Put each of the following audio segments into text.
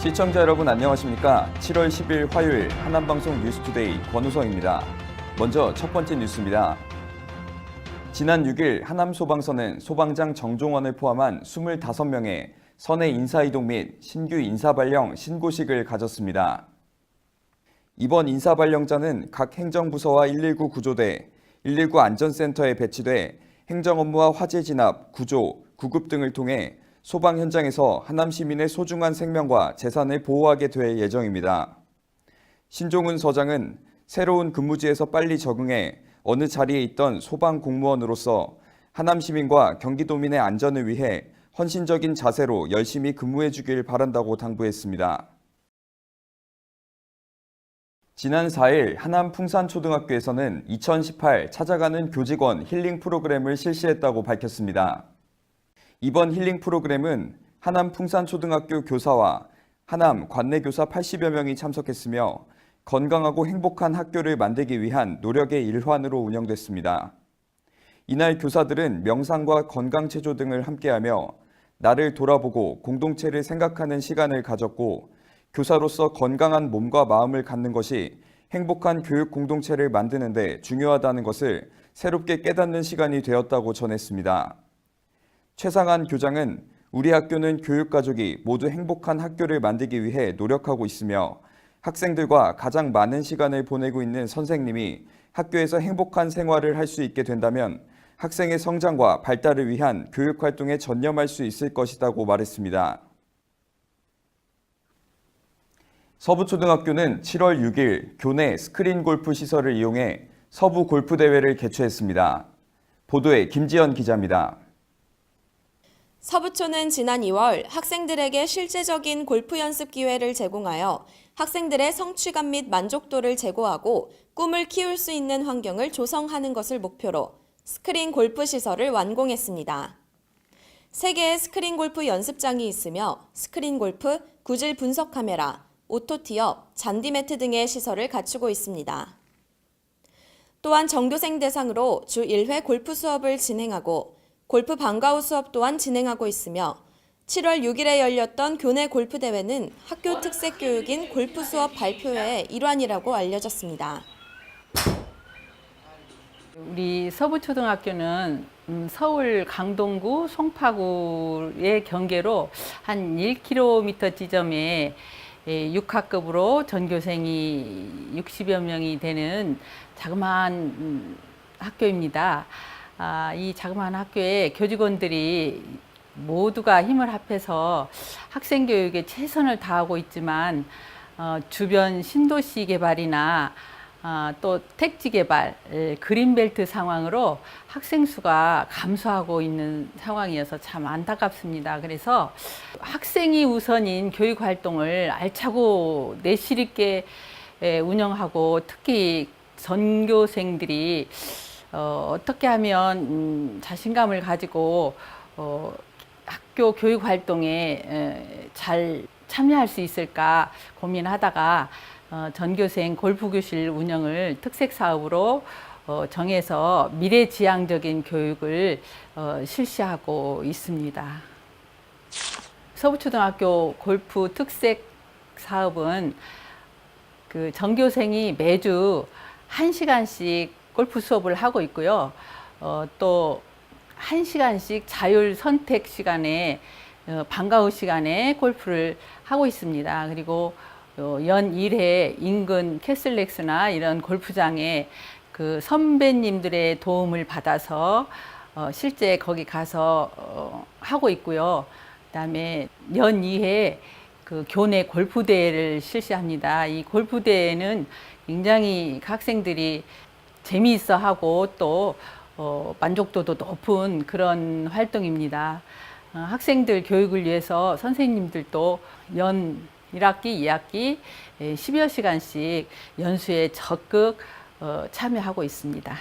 시청자 여러분 안녕하십니까? 7월 10일 화요일 하남방송 뉴스투데이 권우성입니다. 먼저 첫 번째 뉴스입니다. 지난 6일 하남 소방서는 소방장 정종원을 포함한 25명의 선의 인사이동 및 신규 인사발령 신고식을 가졌습니다. 이번 인사발령자는 각 행정부서와 119 구조대, 119 안전센터에 배치돼 행정 업무와 화재 진압, 구조, 구급 등을 통해 소방 현장에서 하남 시민의 소중한 생명과 재산을 보호하게 될 예정입니다. 신종훈 서장은 새로운 근무지에서 빨리 적응해 어느 자리에 있던 소방 공무원으로서 하남 시민과 경기도민의 안전을 위해 헌신적인 자세로 열심히 근무해 주길 바란다고 당부했습니다. 지난 4일 하남 풍산초등학교에서는 2018 찾아가는 교직원 힐링 프로그램을 실시했다고 밝혔습니다. 이번 힐링 프로그램은 하남 풍산초등학교 교사와 하남 관내 교사 80여 명이 참석했으며 건강하고 행복한 학교를 만들기 위한 노력의 일환으로 운영됐습니다. 이날 교사들은 명상과 건강체조 등을 함께하며 나를 돌아보고 공동체를 생각하는 시간을 가졌고 교사로서 건강한 몸과 마음을 갖는 것이 행복한 교육 공동체를 만드는 데 중요하다는 것을 새롭게 깨닫는 시간이 되었다고 전했습니다. 최상한 교장은 우리 학교는 교육 가족이 모두 행복한 학교를 만들기 위해 노력하고 있으며 학생들과 가장 많은 시간을 보내고 있는 선생님이 학교에서 행복한 생활을 할 수 있게 된다면 학생의 성장과 발달을 위한 교육 활동에 전념할 수 있을 것이라고 말했습니다. 서부초등학교는 7월 6일 교내 스크린 골프 시설을 이용해 서부 골프 대회를 개최했습니다. 보도에 김지연 기자입니다. 서부초는 지난 2월 학생들에게 실제적인 골프 연습 기회를 제공하여 학생들의 성취감 및 만족도를 제고하고 꿈을 키울 수 있는 환경을 조성하는 것을 목표로 스크린 골프 시설을 완공했습니다. 세 개의 스크린 골프 연습장이 있으며 스크린 골프, 구질 분석 카메라, 오토 티업, 잔디 매트 등의 시설을 갖추고 있습니다. 또한 전교생 대상으로 주 1회 골프 수업을 진행하고 골프 방과후 수업 또한 진행하고 있으며 7월 6일에 열렸던 교내 골프 대회는 학교 특색 교육인 골프 수업 발표회의 일환이라고 알려졌습니다. 우리 서부초등학교는 음, 서울 강동구 송파구의 경계로 한 1km 지점에 예, 6학급으로 전교생이 60여 명이 되는 자그마한 음, 학교입니다. 아, 이 자그마한 학교에 교직원들이 모두가 힘을 합해서 학생 교육에 최선을 다하고 있지만 어, 주변 신도시 개발이나 아, 또 택지 개발, 에, 그린벨트 상황으로 학생 수가 감소하고 있는 상황이어서 참 안타깝습니다. 그래서 학생이 우선인 교육 활동을 알차고 내실 있게 에, 운영하고 특히 전교생들이 어, 어떻게 하면 음, 자신감을 가지고 어, 학교 교육 활동에 에, 잘 참여할 수 있을까 고민하다가 어, 전교생 골프 교실 운영을 특색 사업으로 어, 정해서 미래지향적인 교육을 어, 실시하고 있습니다. 서부초등학교 골프 특색 사업은 그 전교생이 매주 한시간씩 골프 수업을 하고 있고요. 어, 또 1시간씩 자율 선택 시간에 어, 방과 후 시간에 골프를 하고 있습니다. 그리고 어, 연 1회 인근 캐슬렉스나 이런 골프장에 그 선배님들의 도움을 받아서 어, 실제 거기 가서 어, 하고 있고요. 그다음에 연 2회 그 교내 골프 대회를 실시합니다. 이 골프 대회는 굉장히 그 학생들이 재미있어 하고 또 어, 만족도도 높은 그런 활동입니다. 어, 학생들 교육을 위해서 선생님들도 연 1학기, 2학기 10여 시간씩 연수에 적극 어, 참여하고 있습니다.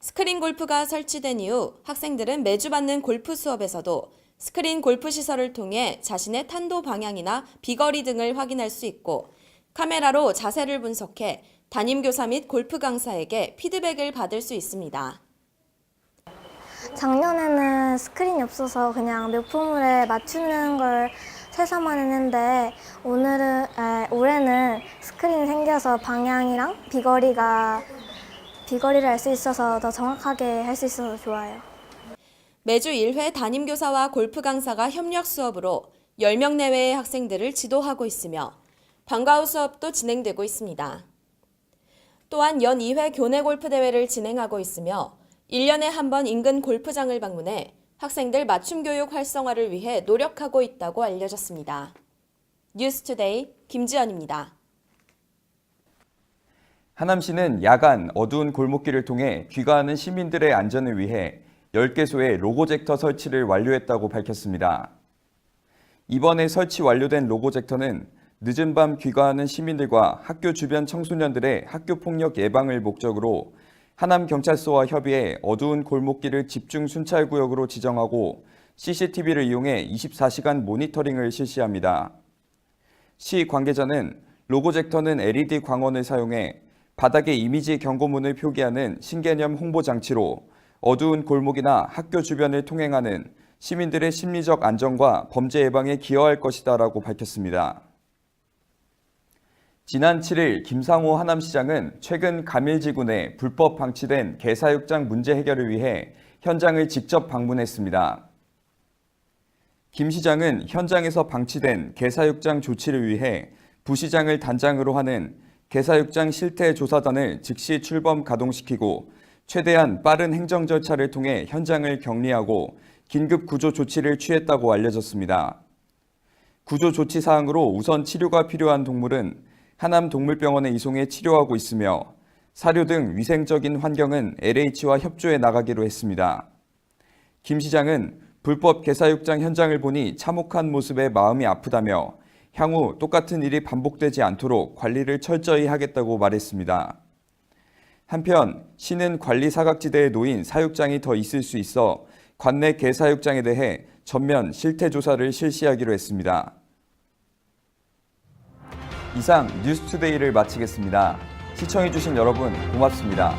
스크린 골프가 설치된 이후 학생들은 매주 받는 골프 수업에서도 스크린 골프 시설을 통해 자신의 탄도 방향이나 비거리 등을 확인할 수 있고 카메라로 자세를 분석해 담임교사 및 골프 강사에게 피드백을 받을 수 있습니다. 작년에는 스크린이 없어서 그냥 명품물에 맞추는 걸 세서만 했는데 오늘은 에, 올해는 스크린이 생겨서 방향이랑 비거리가 비거리를 알 수 있어서 더 정확하게 할 수 있어서 좋아요. 매주 1회 담임교사와 골프 강사가 협력 수업으로 10명 내외의 학생들을 지도하고 있으며 방과 후 수업도 진행되고 있습니다. 또한 연 2회 교내 골프 대회를 진행하고 있으며 1년에 한 번 인근 골프장을 방문해 학생들 맞춤 교육 활성화를 위해 노력하고 있다고 알려졌습니다. 뉴스투데이 김지연입니다. 하남시는 야간 어두운 골목길을 통해 귀가하는 시민들의 안전을 위해 10개소의 로고젝터 설치를 완료했다고 밝혔습니다. 이번에 설치 완료된 로고젝터는 늦은 밤 귀가하는 시민들과 학교 주변 청소년들의 학교 폭력 예방을 목적으로 하남 경찰서와 협의해 어두운 골목길을 집중 순찰 구역으로 지정하고 CCTV를 이용해 24시간 모니터링을 실시합니다. 시 관계자는 로고젝터는 LED 광원을 사용해 바닥에 이미지 경고문을 표기하는 신개념 홍보 장치로 어두운 골목이나 학교 주변을 통행하는 시민들의 심리적 안정과 범죄 예방에 기여할 것이다라고 밝혔습니다. 지난 7일 김상호 하남시장은 최근 가밀지군에 불법 방치된 개사육장 문제 해결을 위해 현장을 직접 방문했습니다. 김 시장은 현장에서 방치된 개사육장 조치를 위해 부시장을 단장으로 하는 개사육장 실태 조사단을 즉시 출범 가동시키고 최대한 빠른 행정 절차를 통해 현장을 격리하고 긴급 구조 조치를 취했다고 알려졌습니다. 구조 조치 사항으로 우선 치료가 필요한 동물은 하남 동물병원에 이송해 치료하고 있으며 사료 등 위생적인 환경은 LH와 협조해 나가기로 했습니다. 김 시장은 불법 개사육장 현장을 보니 참혹한 모습에 마음이 아프다며 향후 똑같은 일이 반복되지 않도록 관리를 철저히 하겠다고 말했습니다. 한편 시는 관리 사각지대에 놓인 사육장이 더 있을 수 있어 관내 개사육장에 대해 전면 실태 조사를 실시하기로 했습니다. 이상 뉴스투데이를 마치겠습니다. 시청해주신 여러분 고맙습니다.